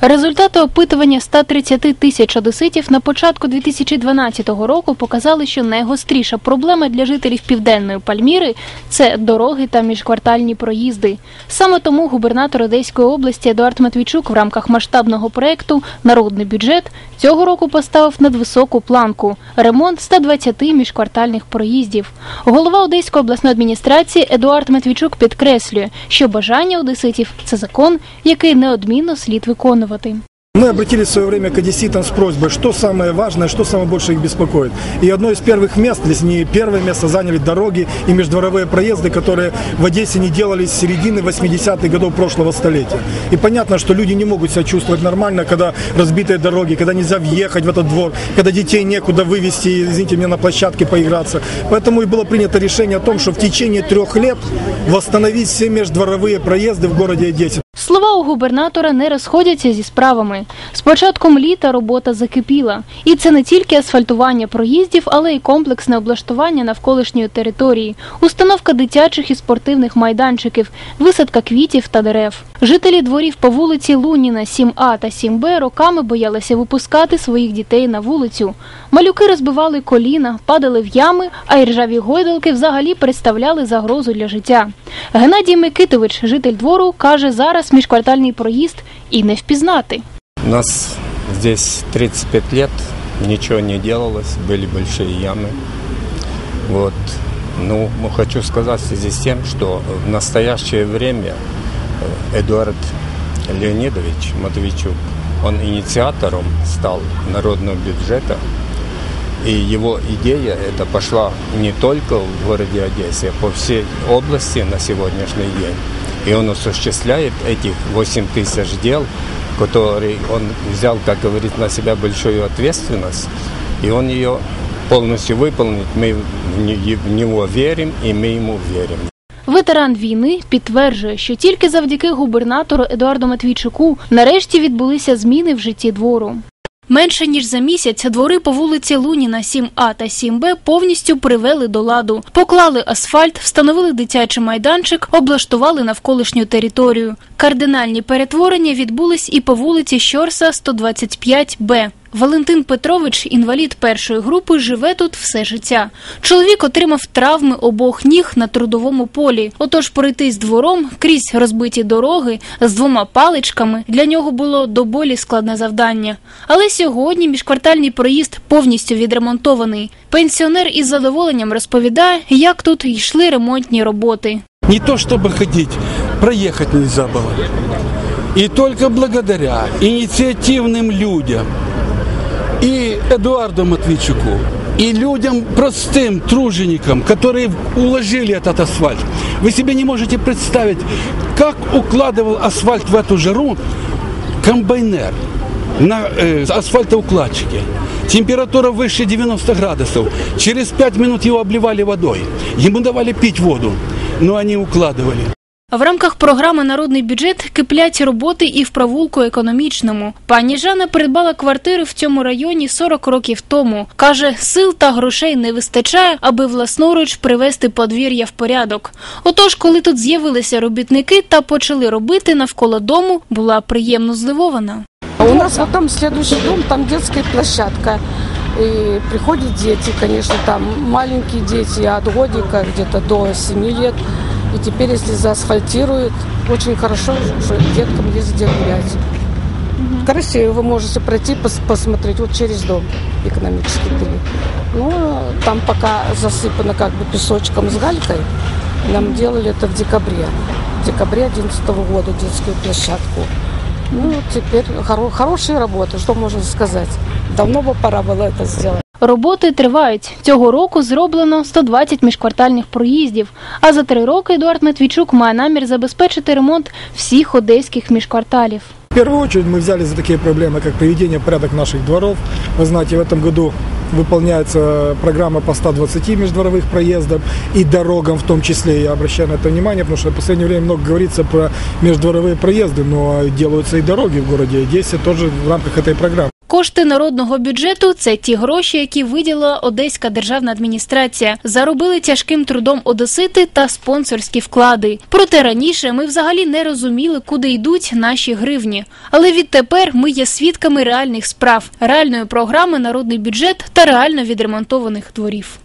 Результати опитування 130 тисяч одеситів на початку 2012 року показали, що найгостріша проблема для жителів південної Пальміри це дороги та міжквартальні проїзди. Саме тому губернатор Одеської області Едуард Матвійчук в рамках масштабного проекту Народний бюджет цього року поставив надвисоку планку ремонт 120 міжквартальних проїздів. Голова Одеської обласної адміністрації Едуард Матвійчук підкреслює, що бажання одеситів це закон, який неодмінно слід виконувати. Мы обратились в свое время к одесситам с просьбой, что самое важное, что самое больше их беспокоит. И одно из первых мест, если не первое место, заняли дороги и междворовые проезды, которые в Одессе не делались с середины 80-х годов прошлого столетия. И понятно, что люди не могут себя чувствовать нормально, когда разбитые дороги, когда нельзя въехать в этот двор, когда детей некуда вывести, извините меня, на площадке поиграться. Поэтому и было принято решение о том, что в течение трех лет восстановить все междворовые проезды в городе Одессе. Слова у губернатора не розходяться зі справами. З початком літа робота закипіла, і це не тільки асфальтування проїздів, але й комплексне облаштування навколишньої території, установка дитячих і спортивних майданчиків, висадка квітів та дерев. Жителі дворів по вулиці Луніна, 7А та 7Б роками боялися випускати своїх дітей на вулицю. Малюки розбивали коліна, падали в ями, а іржаві гойдалки взагалі представляли загрозу для життя. Геннадій Микитович, житель двору, каже, зараз міжквартальний проїзд і не впізнати. У нас здесь 35 лет, ничего не делалось, были большие ямы. Вот. Ну, хочу сказать в связи с тем, что в настоящее время э, Эдуард Леонидович Матвейчук, он инициатором стал народного бюджета. И его идея это пошла не только в городе Одессе, а по всей области на сегодняшний день. И он осуществляет этих 8 тысяч дел, которые он взял, как говорит, на себя большую ответственность. И он ее полностью выполнит. Мы в не- в него верим, и мы ему верим. Ветеран війни підтверджує, що тільки завдяки губернатору Едуарду Матвійчуку нарешті відбулися зміни в житті двору. Менше ніж за місяць двори по вулиці Луніна 7А та 7Б повністю привели до ладу. Поклали асфальт, встановили дитячий майданчик, облаштували навколишню територію. Кардинальні перетворення відбулись і по вулиці Щорса 125Б. Валентин Петрович, інвалід першої групи, живе тут все життя. Чоловік отримав травми обох ніг на трудовому полі. Отож, пройтись двором крізь розбиті дороги з двома паличками для нього було до болі складне завдання. Але сьогодні міжквартальний проїзд повністю відремонтований. Пенсіонер із задоволенням розповідає, як тут йшли ремонтні роботи. Не то чтобы ходить, проехать нельзя было. И только благодаря инициативным людям И Эдуарду Матвейчуку, и людям простым, труженикам, которые уложили этот асфальт. Вы себе не можете представить, как укладывал асфальт в эту жару комбайнер на э, асфальтоукладчике. Температура выше 90 градусов. Через 5 минут его обливали водой. Ему давали пить воду, но они укладывали. В рамках програми Народний бюджет киплять роботи і в провулку економічному. Пані Жанна придбала квартиру в цьому районі 40 років тому. Каже, сил та грошей не вистачає, аби власноруч привести подвір'я в порядок. Отож, коли тут з'явилися робітники та почали робити навколо дому, була приємно здивована. У нас там следующий дом, там детская площадка. И приходят дети, конечно, там маленькие дети от годика где-то до 7 лет. И теперь, если заасфальтируют, очень хорошо, что деткам есть где гулять. Красиво вы можете пройти, пос- посмотреть вот через дом экономический период. Ну, там пока засыпано как бы песочком с галькой. Нам делали это в декабре. В декабре 2011 года детскую площадку. Ну, теперь хоро- хорошая работа, что можно сказать. Давно бы пора было это сделать. Роботи тривають. Цього року зроблено 120 міжквартальних проїздів. А за три роки Едуард Матвійчук має намір забезпечити ремонт всіх одеських міжкварталів. В первую очередь мы взяли за такие проблемы, как приведение в порядок наших дворов. Вы знаете, в этом году выполняется программа по 120 междворовых проездов и дорогам в том числе. Я обращаю на это внимание, потому что в последнее время много говорится про междворовые проезды, но делаются и дороги в городе Одессе тоже в рамках этой программы. Кошти народного бюджету це ті гроші, які виділила Одеська державна адміністрація. Заробили тяжким трудом одесити та спонсорські вклади. Проте раніше ми взагалі не розуміли, куди йдуть наші гривні. Але відтепер ми є свідками реальних справ, реальної програми Народний бюджет та реально відремонтованих дворів.